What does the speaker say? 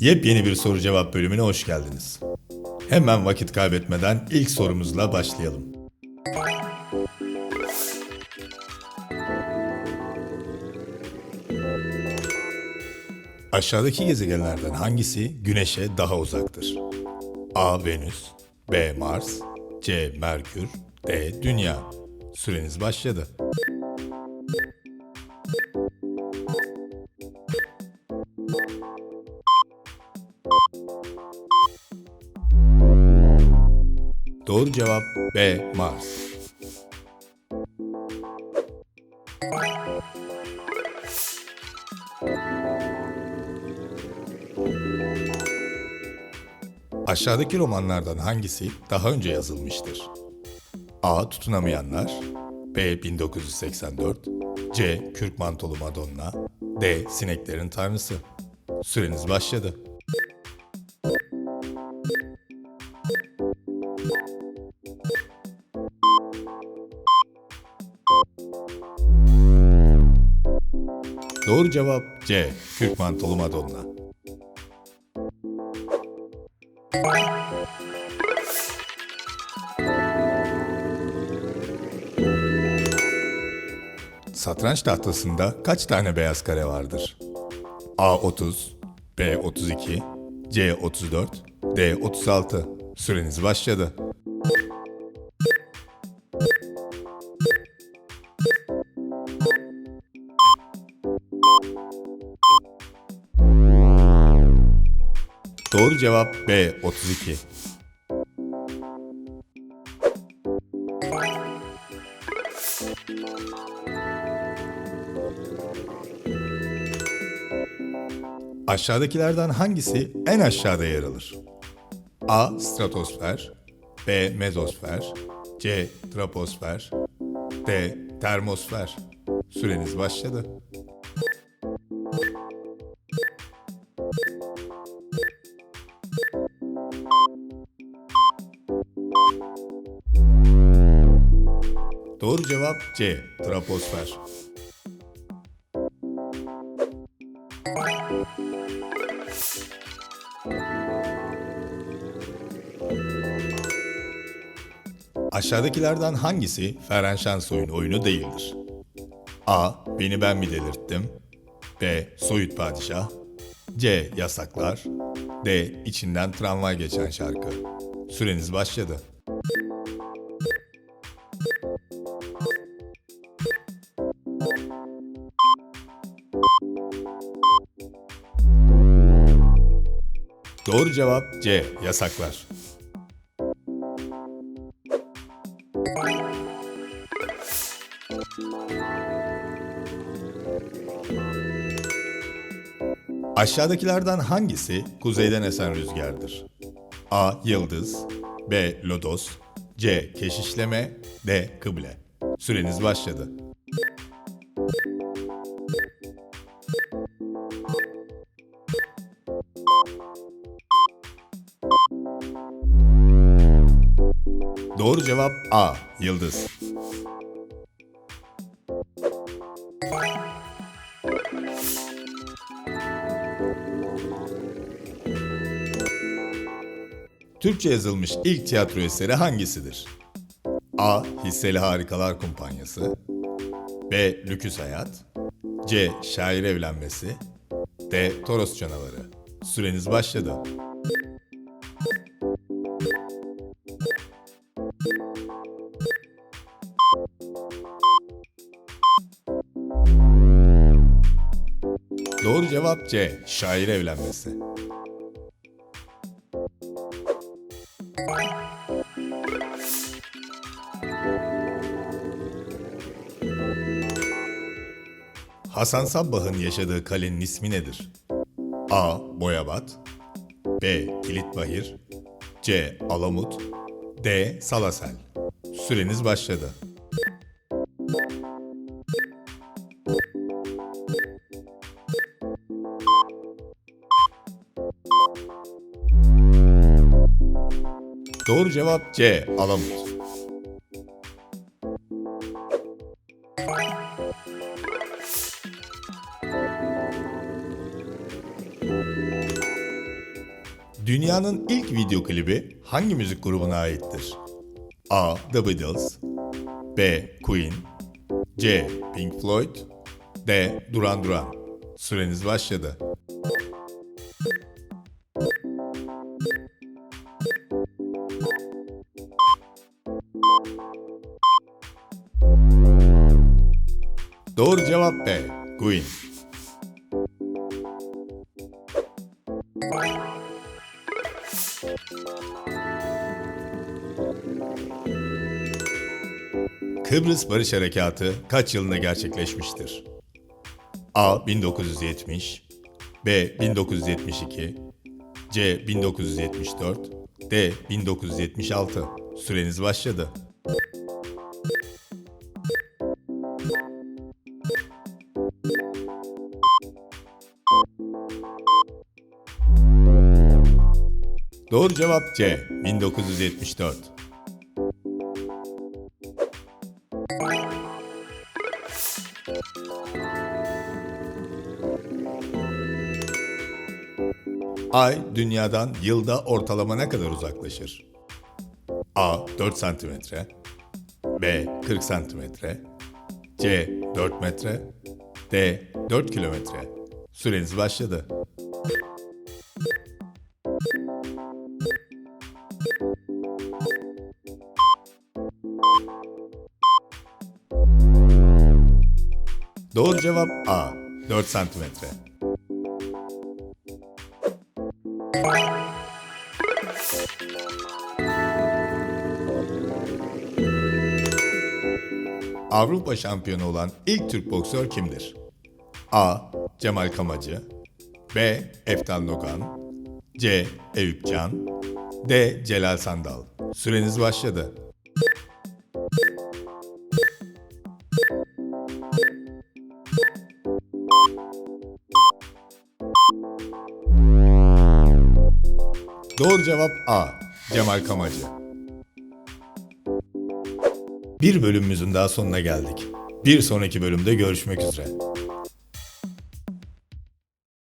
Yepyeni bir soru cevap bölümüne hoş geldiniz. Hemen vakit kaybetmeden ilk sorumuzla başlayalım. Aşağıdaki gezegenlerden hangisi Güneş'e daha uzaktır? A. Venüs B. Mars C. Merkür D. Dünya Süreniz başladı. Doğru cevap B. Mars. Aşağıdaki romanlardan hangisi daha önce yazılmıştır? A. Tutunamayanlar B. 1984 C. Kürk Mantolu Madonna D. Sineklerin Tanrısı Süreniz başladı. Doğru cevap C. Kürk Mantolu Madonna. Satranç tahtasında kaç tane beyaz kare vardır? A 30, B 32, C 34, D 36. Süreniz başladı. Doğru cevap B 32. Aşağıdakilerden hangisi en aşağıda yer alır? A. Stratosfer B. Mezosfer C. Troposfer D. Termosfer Süreniz başladı. Doğru cevap C. Troposfer. Aşağıdakilerden hangisi Ferhan Şensoy'un oyunu değildir? A. Beni ben mi delirttim? B. Soyut Padişah C. Yasaklar D. İçinden tramvay geçen şarkı Süreniz başladı. Doğru cevap C. Yasaklar. Aşağıdakilerden hangisi kuzeyden esen rüzgardır? A. Yıldız B. Lodos C. Keşişleme D. Kıble Süreniz başladı. Doğru cevap A. Yıldız. Türkçe yazılmış ilk tiyatro eseri hangisidir? A. Hisseli Harikalar Kumpanyası B. Lüküs Hayat C. Şair Evlenmesi D. Toros Canavarı Süreniz başladı. Doğru cevap C. Şair Evlenmesi. Hasan Sabbah'ın yaşadığı kalenin ismi nedir? A. Boyabat B. Kilitbahir C. Alamut D. Salasel Süreniz başladı. Doğru cevap C. Alamut. Dünyanın ilk video klibi hangi müzik grubuna aittir? A. The Beatles B. Queen C. Pink Floyd D. Duran Duran Süreniz başladı. Doğru cevap B. Queen. Kıbrıs Barış Harekatı kaç yılında gerçekleşmiştir? A. 1970 B. 1972 C. 1974 D. 1976 Süreniz başladı. Doğru cevap C. 1974. Ay dünyadan yılda ortalama ne kadar uzaklaşır? A 4 santimetre B 40 santimetre C 4 metre D 4 kilometre Süreniz başladı. Doğru cevap A 4 santimetre. Avrupa şampiyonu olan ilk Türk boksör kimdir? A. Cemal Kamacı B. Eftal Nogan C. Eyüp Can D. Celal Sandal Süreniz başladı. Doğru cevap A. Cemal Kamacı. Bir bölümümüzün daha sonuna geldik. Bir sonraki bölümde görüşmek üzere.